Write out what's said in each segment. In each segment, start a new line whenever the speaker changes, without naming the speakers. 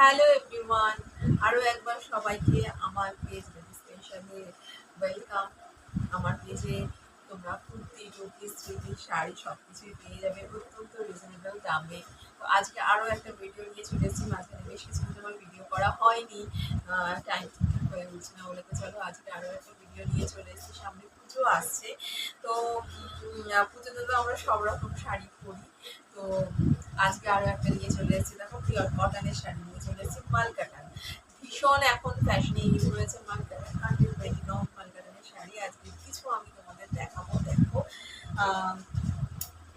Hello everyone আরও একবার সবাইকে আমার পেজ রেজিস্ট্রেশনে ওয়েলকাম আমার পেজে তোমরা কুর্তি টুর্তি স্মৃতি, শাড়ি সব কিছুই পেয়ে যাবে অত্যন্ত রিজনেবল দামে। তো আজকে আরও একটা ভিডিও নিয়ে চলে এসেছি। মাঝখানে বেশ কিছুদিন আমার ভিডিও করা হয়নি। টাইম হয়ে উঠছে না বলে তো চলো, আজকে আরও একটা ভিডিও নিয়ে চলে এসেছি। সামনে পুজো আসছে। তো পুজোতে তো আমরা সব রকম শাড়ি পরি। তো আজকে আরও একটা নিয়ে চলে এসেছি। দেখো পিওর কটনের শাড়ি নিয়ে চলে এসেছি মালকাটান। ভীষণ এখন ফ্যাশনে ইউজ হয়েছে মালকাটান। হান্ড্রেড নম মালকাটানের শাড়ি। আজকে কিছু আমি তোমাদের দেখাবো, দেখো।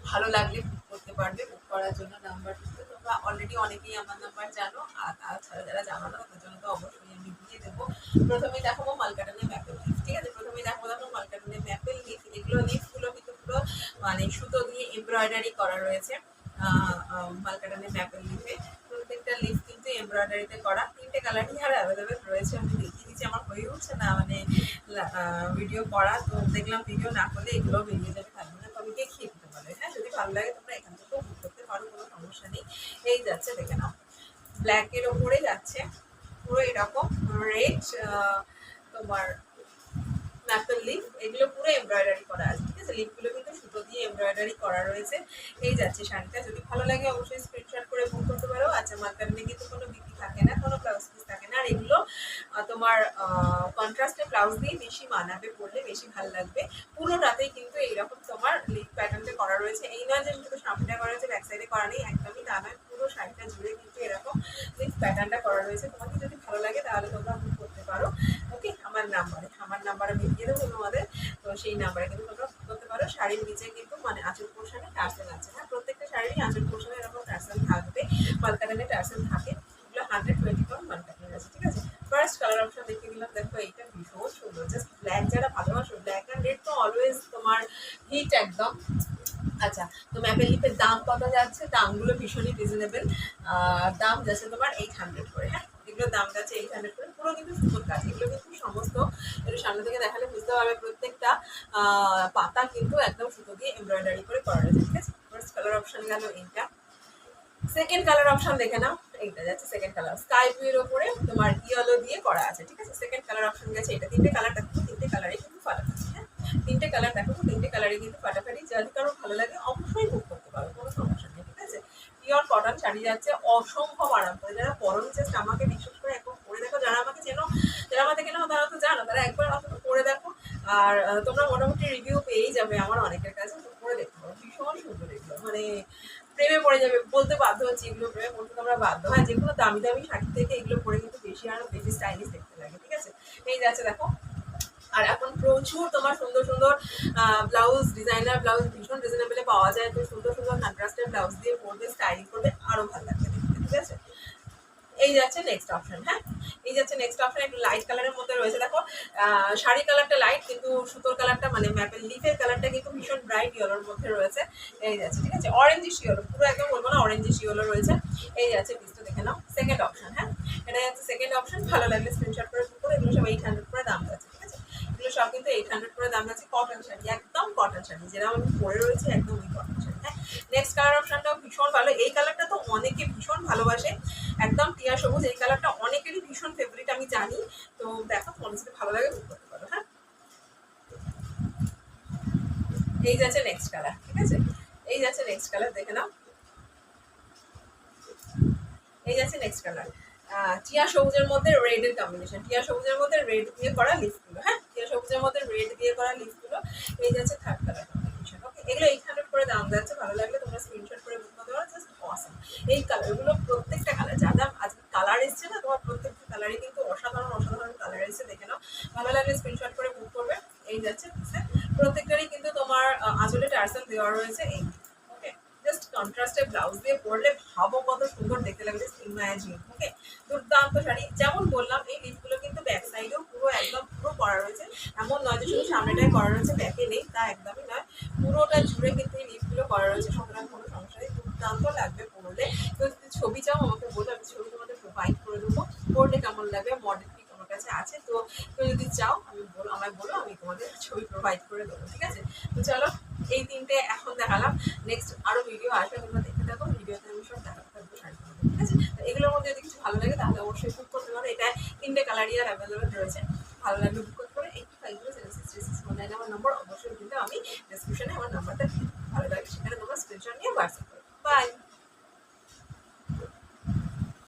ভালো লাগলে বুক করতে পারবে। বুক করার জন্য নাম্বার তোমরা অলরেডি অনেকেই আমার নাম্বার জানো। আর তাছাড়া যারা জানো না, তাদের জন্য তো অবশ্যই আমি দিয়ে দেবো। প্রথমে দেখাবো মালকাটানের ম্যাপেল লিফ ঠিক আছে? প্রথমে দেখাবো, দেখো, মালকাটানের ম্যাপেল লিফ এগুলো লিফগুলো কিন্তু পুরো মানে সুতো দিয়ে এমব্রয়ডারি করা রয়েছে। মালকাটানের ম্যাপেল লিফে প্রত্যেকটা লিফ কিন্তু এমব্রয়ডারিতে করা, তিনটে কালারই আর অ্যাভেলেবেল রয়েছে। আমি দেখিয়ে দিচ্ছি, আমার হয়ে উঠছে না মানে ভিডিও করা। তো দেখলাম ভিডিও না করলে এগুলো বেরিয়ে যাবে থাকবে না তবে দেখিয়ে দিতে পারে হ্যাঁ যদি ভালো লাগে তোমরা এখান থেকেও বুক করতে পারো, কোনো সমস্যা নেই। এই যাচ্ছে, দেখে নাও। ব্ল্যাকের ওপরে যাচ্ছে, পুরো এরকম রেড তোমার ম্যাপেল লিফ এগুলো পুরো এমব্রয়ডারি করা আছে। আছে লিফগুলো কিন্তু সুতো দিয়ে এমব্রয়ডারি করা রয়েছে। এই যাচ্ছে শাড়িটা। যদি ভালো লাগে অবশ্যই স্ক্রিনশট করে বুক করতে পারো। আচ্ছা মার্কারনে কিন্তু কোনো বিক্রি থাকে না, কোনো ব্লাউজ পিস থাকে না। আর এগুলো তোমার কন্ট্রাস্টে ব্লাউজ দিয়ে বেশি মানাবে, পরলে বেশি ভালো লাগবে। পুরোটাতেই কিন্তু এইরকম তোমার লিফ প্যাটার্নটা করা রয়েছে। এই নয় যে শুধু সামনেটা করা রয়েছে ব্যাক সাইডে করা নেই, একদমই তা নয়। পুরো শাড়িটা জুড়ে কিন্তু এরকম লিফ প্যাটার্নটা করা রয়েছে। তোমাকে যদি ভালো লাগে তাহলে তোমরা বুক করতে পারো। ওকে আমার নাম্বারে আমার নাম্বারে আমি দিয়ে দেবো তোমাদের। তো সেই নাম্বারে কিন্তু তোমরা ফোন শাড়ির নিচে কিন্তু মানে আঁচল পোর্শনে টার্সেল আছে। হ্যাঁ প্রত্যেকটা শাড়িরই আঁচল পোর্শনে এরকম টার্সেল থাকবে মালকাটানে টার্সেল থাকে। এগুলো হান্ড্রেড টোয়েন্টি পাউন্ড মালকাটানের আছে, ঠিক আছে? ফার্স্ট কালার অপশন দেখে দিলাম, দেখো এইটা ভীষণ সুন্দর জাস্ট ব্ল্যাক যারা ভালোবাসো ব্ল্যাক অ্যান্ড রেড তো অলওয়েজ তোমার হিট একদম। আচ্ছা তো ম্যাপের লিপের দাম কত যাচ্ছে? দামগুলো ভীষণই রিজনেবল দাম যাচ্ছে তোমার এইট হান্ড্রেড করে হ্যাঁ? এগুলোর দাম যাচ্ছে এইট পুরো কিন্তু সুন্দর কাজ। এগুলো কিন্তু সমস্ত একটু সামনে থেকে দেখালে বুঝতে পারবে প্রত্যেকটা পাতা কিন্তু একদম সুতো দিয়ে এমব্রয়ডারি করে করা রয়েছে ঠিক আছে? ফার্স্ট কালার অপশন গেল এইটা। সেকেন্ড কালার অপশন দেখে নাও। এইটা যাচ্ছে সেকেন্ড কালার স্কাই ব্লু এর উপরে তোমার ইয়েলো দিয়ে করা আছে, ঠিক আছে? সেকেন্ড কালার অপশন গেছে এটা। তিনটে কালার দেখো, তিনটে কালারই কিন্তু ফাটাফাটি হ্যাঁ? তিনটে কালার দেখো, তিনটে কালারই কিন্তু ফাটাফাটি। যদি কারও ভালো লাগে, অবশ্যই বুক করতে পারো, কোনো সমস্যা নেই, ঠিক আছে? পিওর কটন শাড়ি যাচ্ছে অসম্ভব আরাম করে যারা পরন জাস্ট আমাকে বিশ্বাস করে একবার পরে দেখো যারা আমাকে চেনো যারা আমাকে কেন তারা তো জানো তারা একবার অন্তত পরে দেখো আর তোমরা মোটামুটি রিভিউ পেয়েই যাবে আমার অনেকের কাছে পরে দেখতে পারো। ভীষণ সুন্দর এগুলো। মানে প্রেমে পড়ে যাবে, বলতে বাধ্য হচ্ছে এগুলো প্রেমে পড়তে তোমরা বাধ্য হয়। যেগুলো দামি দামি শাড়ি থেকে এগুলো পরে কিন্তু বেশি আরও বেশি স্টাইলিশ দেখতে লাগে, ঠিক আছে? এই যাচ্ছে দেখো। আর এখন প্রচুর তোমার সুন্দর সুন্দর ব্লাউজ ডিজাইনার ব্লাউজ ভীষণ রিজনেবলে পাওয়া যায়। তো সুন্দর সুন্দর কন্ট্রাস্টের ব্লাউজ দিয়ে পরবে স্টাইলিং করবে, আরও ভালো লাগবে ঠিক আছে? এই যাচ্ছে নেক্সট অপশন হ্যাঁ? এই যাচ্ছে নেক্সট অপশন একটু লাইট কালারের মধ্যে রয়েছে। দেখো শাড়ি কালারটা লাইট কিন্তু সুতোর কালারটা মানে ম্যাপের লিফের কালারটা কিন্তু ভীষণ ব্রাইট ইয়েলোর মধ্যে রয়েছে। এই যাচ্ছে, ঠিক আছে? অরেঞ্জিশ ইয়েলো পুরো একদম বলব না অরেঞ্জিশ ইয়েলো রয়েছে। এই যাচ্ছে পিসটা দেখে নাও। সেকেন্ড অপশন হ্যাঁ? এটা যাচ্ছে সেকেন্ড অপশন ভালো লাগলে স্ক্রিনশট করে বুক করে, এগুলো সব এইট হান্ড্রেড করে দাম যাচ্ছে, ঠিক আছে? এগুলো সব কিন্তু এইট হান্ড্রেড করে দাম যাচ্ছে কটন শাড়ি, একদম কটন শাড়ি যেরকম আমি পরে রয়েছে একদম ওই কটন শাড়ি। নেক্সট কালার অপশনটাও ভীষণ ভালো। এই কালারটা তো অনেকে ভীষণ ভালোবাসে। একদম টিয়া সবুজ, এই কালারটা অনেকেরই ভীষণ ফেভারিট আমি জানি। তো দেখো তোমার যদি ভালো লাগে হ্যাঁ? এই যাচ্ছে নেক্সট কালার ঠিক আছে? এই যাচ্ছে নেক্সট কালার দেখে নাও। এই যাচ্ছে নেক্সট কালার টিয়া সবুজের মধ্যে রেড এর কম্বিনেশন টিয়া সবুজের মধ্যে রেড দিয়ে করা লিফগুলো হ্যাঁ? টিয়া সবুজের মধ্যে রেড দিয়ে করা লিফগুলো এই যাচ্ছে থার্ড কালার কম্বিনেশন ওকে এগুলো দাম যাচ্ছে, ভালো লাগলে তোমরা স্ক্রিনশট করে বুক করতে পারো জাস্ট অসাম এই কালারগুলো প্রত্যেকটা কালার যা দাম আজ কালার এসছে না, তোমার প্রত্যেকটা কালারই কিন্তু অসাধারণ অসাধারণ কালার এসেছে, দেখে নাও। ভালো লাগলে স্ক্রিনশট করে বুক করবে, এই যাচ্ছে প্রত্যেকটারই কিন্তু তোমার আঁচলে টার্সেল দেওয়া রয়েছে, এই। ওকে জাস্ট কন্ট্রাস্টে ব্লাউজ দিয়ে পরলে ভাবো কত সুন্দর দেখতে লাগবে ইমাজিন ওকে দুর্দান্ত শাড়ি। যেমন বললাম, এই লিপগুলো কিন্তু ব্যাক সাইডেও পুরো একদম পুরো করা রয়েছে। এমন নয় যে শুধু সামনেটাই করা রয়েছে ব্যাকে নেই, তা একদমই নয়। পুরোটা জুড়ে কিন্তু এই লিপগুলো করা রয়েছে, সুতরাং কোনো সমস্যা দুর্দান্ত লাগবে পরলে। তো যদি ছবি চাও, আমাকে বলো, আমি ছবি তোমাদের প্রোভাইড করে দেবো। পরলে কেমন লাগবে? মডেল পিক আমার কাছে আছে, তো কেউ যদি চাও, আমি বলো আমায় বলো, আমি তোমাদের ছবি প্রোভাইড করে দেবো, ঠিক আছে? তো চলো এই তিনটে এখন দেখালাম। নেক্সট আরও ভিডিও আসবে তোমরা দেখতে থাকো ভিডিওতে আমি সব দেখাতে থাকব ঠিক আছে? এগুলোর মধ্যে যদি কিছু ভালো লাগে, তাহলে অবশ্যই বুক করতে পারো। এটা তিনটে কালারই আর অ্যাভেলেবেল রয়েছে। ভালো লাগলে বুক করতে পারো। Eight five zero seven six three six আমার নম্বর অবশ্যই কিন্তু আমি ডিসক্রিপশনে আমার নাম্বারটা ভালো লাগে